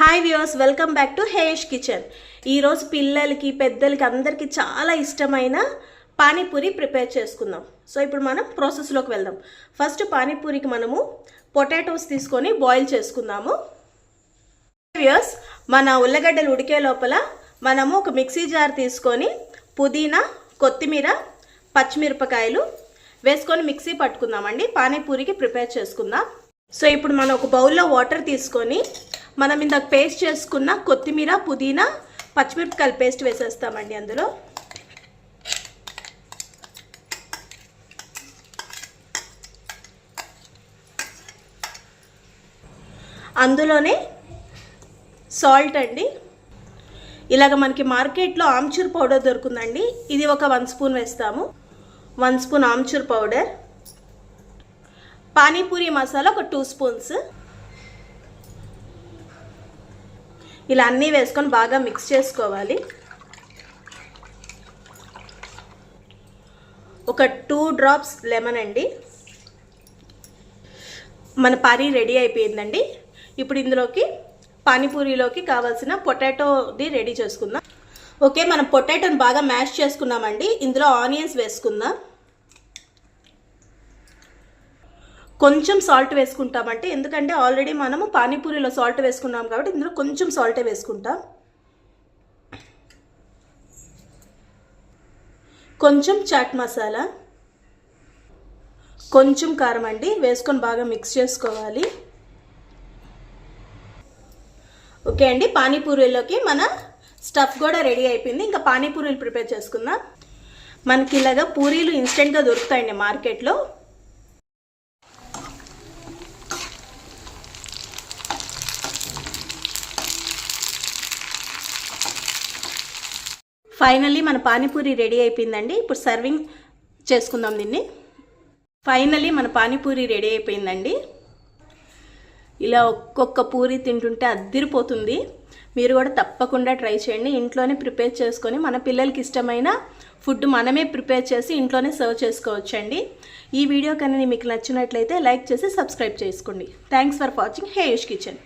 Hi viewers welcome back to హేష్ kitchen ఈరోజు పిల్లలకి పెద్దలకి అందరికీ చాలా ఇష్టమైన పానీపూరి ప్రిపేర్ చేసుకుందాం. సో ఇప్పుడు మనం ప్రాసెస్లోకి వెళ్దాం. ఫస్ట్ పానీపూరికి మనము పొటాటోస్ తీసుకొని బాయిల్ చేసుకుందాము. వ్యూవర్స్ మన ఉల్లగడ్డలు ఉడికే లోపల మనము ఒక మిక్సీ జార్ తీసుకొని పుదీనా కొత్తిమీర పచ్చిమిరపకాయలు వేసుకొని మిక్సీ పట్టుకుందామండి. పానీపూరికి ప్రిపేర్ చేసుకుందాం. సో ఇప్పుడు మనం ఒక బౌల్లో వాటర్ తీసుకొని మనం ఇందాక పేస్ట్ చేసుకున్న కొత్తిమీర పుదీనా పచ్చిమిరపకాయల పేస్ట్ వేసేస్తామండి అందులో. అందులోనే సాల్ట్ అండి. ఇలాగ మనకి మార్కెట్లో ఆమ్చూర్ పౌడర్ దొరుకుతుందండి. ఇది ఒక వన్ స్పూన్ వేస్తాము. One spoon amchur powder. Panipuri masala ఒక టూ స్పూన్స్. ఇలా అన్నీ వేసుకొని బాగా మిక్స్ చేసుకోవాలి. ఒక టూ డ్రాప్స్ లెమన్ అండి. మన పానీ రెడీ అయిపోయిందండి. ఇప్పుడు ఇందులోకి పానీపూరిలోకి కావాల్సిన పొటాటోది రెడీ చేసుకుందాం. ఓకే మనం పొటాటోని బాగా మ్యాష్ చేసుకున్నామండి. ఇందులో ఆనియన్స్ వేసుకుందాం. కొంచెం సాల్ట్ వేసుకుంటామంటే ఎందుకంటే ఆల్రెడీ మనము పానీపూరిలో సాల్ట్ వేసుకున్నాం కాబట్టి ఇందులో కొంచెం సాల్టే వేసుకుంటాం. కొంచెం చాట్ మసాలా కొంచెం కారం అండి వేసుకొని బాగా మిక్స్ చేసుకోవాలి. ఓకే అండి పానీపూరీలోకి మన స్టఫ్ కూడా రెడీ అయిపోయింది. ఇంకా పానీపూరీలు ప్రిపేర్ చేసుకుందాం. మనకి ఇలాగా పూరీలు ఇన్స్టెంట్గా దొరుకుతాయండి మార్కెట్లో. ఫైనల్లీ మన పానీపూరి రెడీ అయిపోయిందండి. ఇప్పుడు సర్వింగ్ చేసుకుందాం దీన్ని. ఫైనల్లీ మన పానీపూరి రెడీ అయిపోయిందండి. ఇలా ఒక్కొక్క పూరి తింటుంటే అద్దిరిపోతుంది. మీరు కూడా తప్పకుండా ట్రై చేయండి. ఇంట్లోనే ప్రిపేర్ చేసుకొని మన పిల్లలకి ఇష్టమైన ఫుడ్ మనమే ప్రిపేర్ చేసి ఇంట్లోనే సర్వ్ చేసుకోవచ్చండి. ఈ వీడియో కానీ మీకు నచ్చినట్లయితే లైక్ చేసి సబ్స్క్రైబ్ చేసుకోండి. Thanks for watching హేయూష్ kitchen